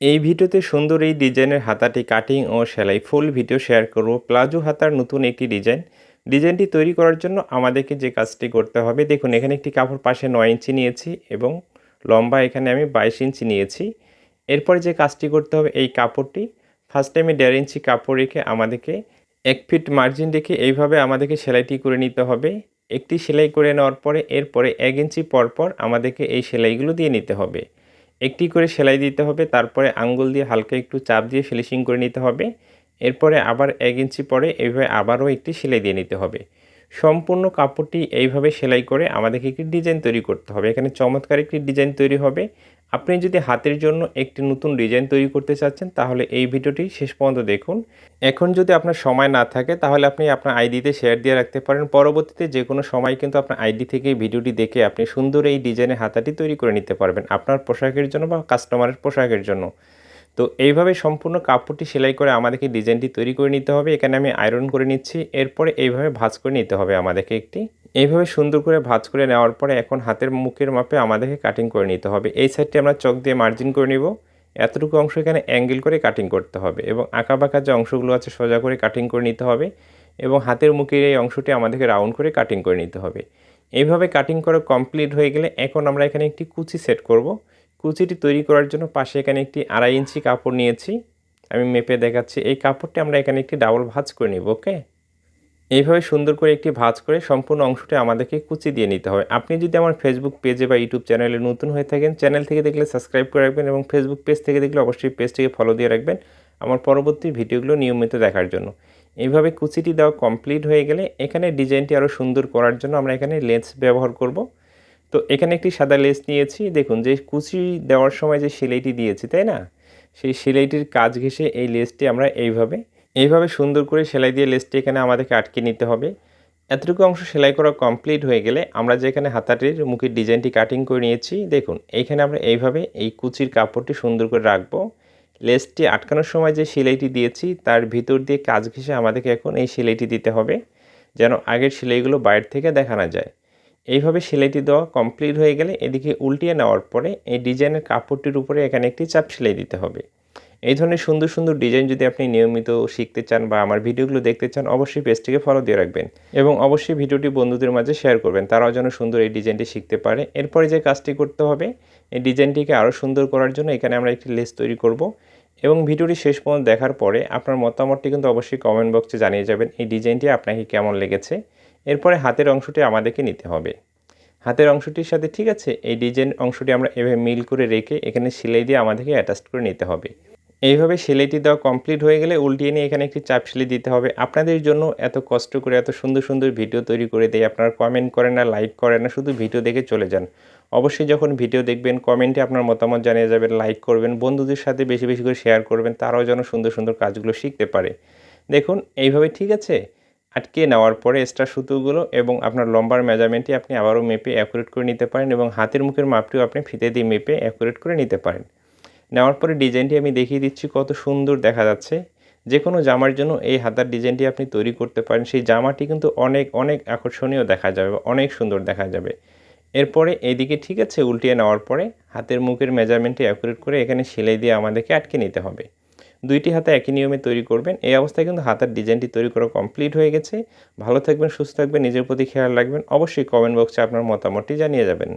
এই ভিডিওতে সুন্দর এই ডিজাইনের হাতাটি কাটিং ও সেলাই ফুল ভিডিও শেয়ার করব। প্লাজো হাতার নতুন একটি ডিজাইন। ডিজাইনটি তৈরি করার জন্য আমাদেরকে যে কাজটি করতে হবে, দেখুন এখানে একটি কাপড় পাশে নয় ইঞ্চি নিয়েছি এবং লম্বা এখানে আমি বাইশ ইঞ্চি নিয়েছি। এরপরে যে কাজটি করতে হবে এই কাপড়টি ফার্স্ট টাইমে দেড় ইঞ্চি কাপড় রেখে আমাদেরকে এক ফিট মার্জিন রেখে এইভাবে আমাদেরকে সেলাইটি করে নিতে হবে। একটি সেলাই করে নেওয়ার পরে এরপরে এক ইঞ্চি পরপর আমাদেরকে এই সেলাইগুলো দিয়ে নিতে হবে। একটি করে সেলাই দিতে হবে, তারপরে আঙ্গুল দিয়ে হালকা একটু চাপ দিয়ে ফিনিশিং করে নিতে হবে। এরপরে আবার এক ইঞ্চি পরে এইভাবে আবারও একটি সেলাই দিয়ে নিতে হবে। সম্পূর্ণ কাপড়টি এইভাবে সেলাই করে আমাদেরকে একটি ডিজাইন তৈরি করতে হবে। এখানে চমৎকার একটি ডিজাইন তৈরি হবে। আপনি যদি হাতের জন্য একটি নতুন ডিজাইন তৈরি করতে চাচ্ছেন, তাহলে এই ভিডিওটি শেষ পর্যন্ত দেখুন। এখন যদি আপনার সময় না থাকে, তাহলে আপনি আপনার আইডিতে শেয়ার দিয়ে রাখতে পারেন। পরবর্তীতে যে কোনো সময় কিন্তু আপনার আইডি থেকে ভিডিওটি দেখে আপনি সুন্দর এই ডিজাইনের হাতাটি তৈরি করে নিতে পারবেন, আপনার পোশাকের জন্য বা কাস্টমারের পোশাকের জন্য। তো এইভাবে সম্পূর্ণ কাপড়টি সেলাই করে আমাদেরকে ডিজাইনটি তৈরি করে নিতে হবে। এখানে আমি আয়রন করে নিচ্ছি। এরপরে এইভাবে ভাজ করে নিতে হবে আমাদেরকে একটি। এইভাবে সুন্দর করে ভাজ করে নেওয়ার পরে এখন হাতের মুখের মাপে আমাদেরকে কাটিং করে নিতে হবে। এই সাইডটি আমরা চক দিয়ে মার্জিন করে নিব। এতটুকু অংশ এখানে অ্যাঙ্গেল করে কাটিং করতে হবে এবং আঁকা বাঁকা যে অংশগুলো আছে সোজা করে কাটিং করে নিতে হবে এবং হাতের মুখের এই অংশটি আমাদেরকে রাউন্ড করে কাটিং করে নিতে হবে। এইভাবে কাটিং করে কমপ্লিট হয়ে গেলে এখন আমরা এখানে একটি কুচি সেট করব। কুচিটি তৈরি করার জন্য পাশে এখানে একটি আড়াই ইঞ্চি কাপড় নিয়েছি। আমি মেপে দেখাচ্ছি, এই কাপড়টি আমরা এখানে একটি ডাবল ভাজ করে নিব, ওকে? এইভাবে সুন্দর করে একটি ভাজ করে সম্পূর্ণ অংশটি আমাদেরকে কুচি দিয়ে নিতে হবে। আপনি যদি আমার ফেসবুক পেজে বা ইউটিউব চ্যানেলে নতুন হয়ে থাকেন চ্যানেল থেকে দেখলে সাবস্ক্রাইব করে রাখবেন এবং ফেসবুক পেজ থেকে দেখলে অবশ্যই পেজটিকে ফলো দিয়ে রাখবেন আমার পরবর্তী ভিডিওগুলো নিয়মিত দেখার জন্য। এইভাবে কুচিটি দেওয়া কমপ্লিট হয়ে গেলে এখানে ডিজাইনটি আরও সুন্দর করার জন্য আমরা এখানে লেন্স ব্যবহার করব। তো এখানে একটি সাদা লেস নিয়েছি। দেখুন, যে কুচি দেওয়ার সময় যে সেলাইটি দিয়েছি, তাই না? সেই সেলাইটির কাজ ঘেসে এই লেসটি আমরা এইভাবে এইভাবে সুন্দর করে সেলাই দিয়ে লেসটি এখানে আমাদেরকে আটকে নিতে হবে। এতটুকু অংশ সেলাই করা কমপ্লিট হয়ে গেলে আমরা যেখানে হাতাটির মুখের ডিজাইনটি কাটিং করে নিয়েছি, দেখুন, এইখানে আমরা এইভাবে এই কুচির কাপড়টি সুন্দর করে রাখব। লেসটি আটকানোর সময় যে সেলাইটি দিয়েছি, তার ভিতর দিয়ে কাজ ঘেসে আমাদেরকে এখন এই সেলাইটি দিতে হবে, যেন আগের সেলাইগুলো বাইরে থেকে দেখানো যায়। এইভাবে সেলাইটি দেওয়া কমপ্লিট হয়ে গেলে এদিকে উল্টিয়ে নেওয়ার পরে এই ডিজাইনের কাপড়টির উপরে এখানে একটি চাপ সেলাই দিতে হবে। এই ধরনের সুন্দর সুন্দর ডিজাইন যদি আপনি নিয়মিত শিখতে চান বা আমার ভিডিওগুলো দেখতে চান, অবশ্যই পেজটিকে ফলো দিয়ে রাখবেন এবং অবশ্যই ভিডিওটি বন্ধুদের মাঝে শেয়ার করবেন। তারাও যেন সুন্দর এই ডিজাইনটি শিখতে পারে। এরপরে যে কাজটি করতে হবে, এই ডিজাইনটিকে আরও সুন্দর করার জন্য এখানে আমরা একটি লেস তৈরি করব এবং ভিডিওটি শেষ পর্যন্ত দেখার পরে আপনার মতামতটি কিন্তু অবশ্যই কমেন্ট বক্সে জানিয়ে যাবেন এই ডিজাইনটি আপনাকে কেমন লেগেছে। এরপরে হাতের অংশটি আমাদেরকে নিতে হবে। হাতের অংশটির সাথে ঠিক আছে, এই ডিজাইন অংশটি আমরা এভাবে মিল করে রেখে এখানে সেলাই দিয়ে আমাদেরকে অ্যাটাচ করে নিতে হবে। এইভাবে সেলাইটি দেওয়া কমপ্লিট হয়ে গেলে উল্টিয়ে নিয়ে এখানে একটি চাপ সেলাই দিতে হবে। আপনাদের জন্য এত কষ্ট করে এত সুন্দর সুন্দর ভিডিও তৈরি করে দেয় আপনারা কমেন্ট করেন না লাইক করেন না, শুধু ভিডিও দেখে চলে যান। অবশ্যই যখন ভিডিও দেখবেন কমেন্টে আপনার মতামত জানিয়ে যাবেন লাইক করবেন, বন্ধুদের সাথে বেশি বেশি করে শেয়ার করবেন, তারাও যেন সুন্দর সুন্দর কাজগুলো শিখতে পারে। দেখুন, এইভাবে ঠিক আছে? আটকে নেওয়ার পরে এক্সট্রা সুতোগুলো এবং আপনার লম্বার মেজারমেন্টটি আপনি আবারও মেপে অ্যাকুরেট করে নিতে পারেন এবং হাতের মুখের মাপটিও আপনি ফিতে দিয়ে মেপে অ্যাকুরেট করে নিতে পারেন। নেওয়ার পরে ডিজাইনটি আমি দেখিয়ে দিচ্ছি কত সুন্দর দেখা যাচ্ছে। যে কোনো জামার জন্য এই হাতার ডিজাইনটি আপনি তৈরি করতে পারেন। সেই জামাটি কিন্তু অনেক অনেক আকর্ষণীয় দেখা যাবে অনেক সুন্দর দেখা যাবে। এরপরে এইদিকে ঠিক আছে, উল্টিয়ে নেওয়ার পরে হাতের মুখের মেজারমেন্টটি অ্যাকুরেট করে এখানে সেলাই দিয়ে আমাদেরকে আটকে নিতে হবে। দুইটি হাতে একই নিয়মে তৈরি করবেন। এই অবস্থায় কিন্তু হাতের ডিজাইনটি তৈরি করা কমপ্লিট হয়ে গেছে। ভালো থাকবেন, সুস্থ থাকবেন, নিজের প্রতি খেয়াল রাখবেন। অবশ্যই কমেন্ট বক্সে আপনার মতামতটি জানিয়ে যাবেন।